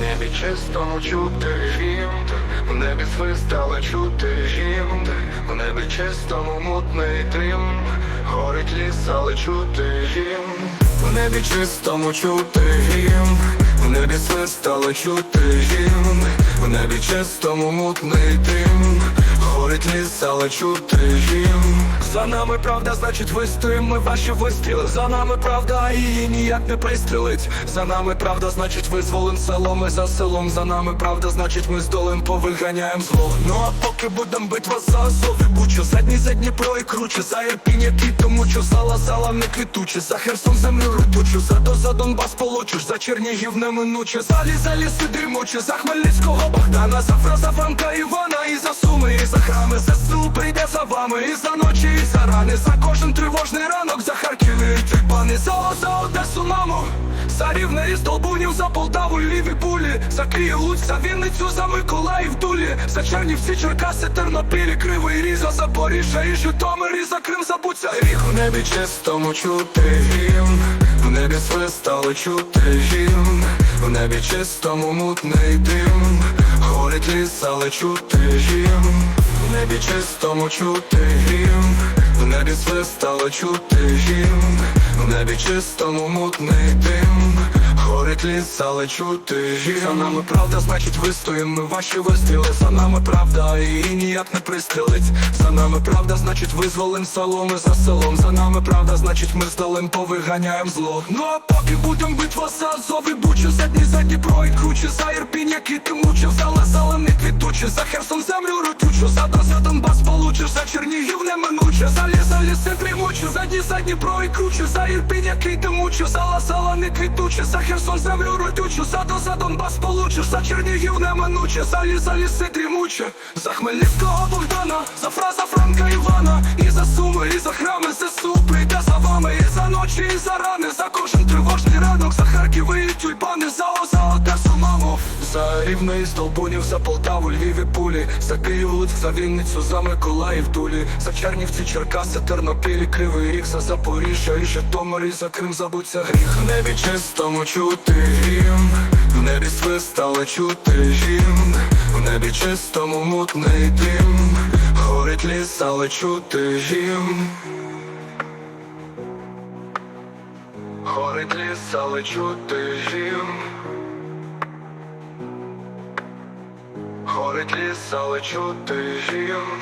Небі чистому чути гімн, в небі свист, але чути гімн, в небі чистому мутний дим, горить ліс, але чути гімн, в небі чистому чути гімн, в небі свист, але чути гімн, в небі чистому мутний дим, горить ліс, але чути гімн. За нами правда, значить вистоїмо ваші вистріли. За нами правда, її ніяк не пристрілить. За нами правда, значить визволим село, ми за селом. За нами правда, значить ми здолим, повиганяєм зло. Ну а поки будем битва за Азов і Бучу Задній за Дніпро і круче, за Ірпінь, який тому не квітуче, за Херсон землю рутучу, за до за Донбас получиш, за Чернігів неминуче, за ліс, за ліси дрімуче, за Хмельницького Богдана, за Фраза Франка Івана, і за Суми, і за храми, за сил прийде за вами, і за ночі, і за рани, за кожен тривожний ранок, за Харків і тюльпани, за, за Одесу, маму, за Рівне і Столбунів, за Полтаву, і Львів і Пулі, за Київ, Луцьк, за Вінницю, за Миколаїв, Тулі, за Чернівці, Черкаси, Тернопіль, і Кривий Ріг, за Запоріжжя і Житомир, і за Крим, забудься. Гріх. У небі чистому чути гімн, в небі свистали чути гімн, в небі чистому мутний дим, горить ліс, але чути гімн, в небі чистому чути гімн, в небі свистали чути гімн, в небі чистому мутний дим, горить ліс, але чути гімн. За нами правда, значить вистоїм ми ваші вистріли, за нами правда, і ніяк не пристрелить. За нами правда, значить визволим село, ми за селом. За нами правда, значить ми здалим, повиганяєм зло. Ну а поки будем битва за Азов і Бучу, за дні за Дніпро і круче, за Ірпінь, який ти мучив, за лесалем не квітуче, за Херсон землю рутючу, за Дон, за Донбас получиш, за Чернігів неминуче, за ліс, за ліси тримуче, за дні за Дніпро і круче, за Ірпінь, який ти мучив, за лесала не квітуче, за Херсон землю рутючу, за Дон, за Донбас получиш, за Чернігів неминуче, за ліс, за ліси дрімуче, за Хмельницького Богдана, за Фраза Франка Івана, і за Суми, і за храми ЗСУ прийде за вами, і за ночі, і за рани, за кожен тривожний ранок, за Харків і тюльпани, за О, за Одесу, маму, за Рівне і Столбунів, за Полтаву, Львів і Пулі, за Київ, Луцьк, за Вінницю, за Миколаїв, Тулі, за Чернівці, Черкаси, Тернопіль, і Кривий Ріг, за Запоріжжя і Житомир, і за Крим забудься гріх. В небі чистому чути гімн, в небі свист, але чути гімн, в небі чистому мутний дим, горить ліс, але чути гімн. Горить ліс, але чути гімн. Горить ліс, але чути гімн.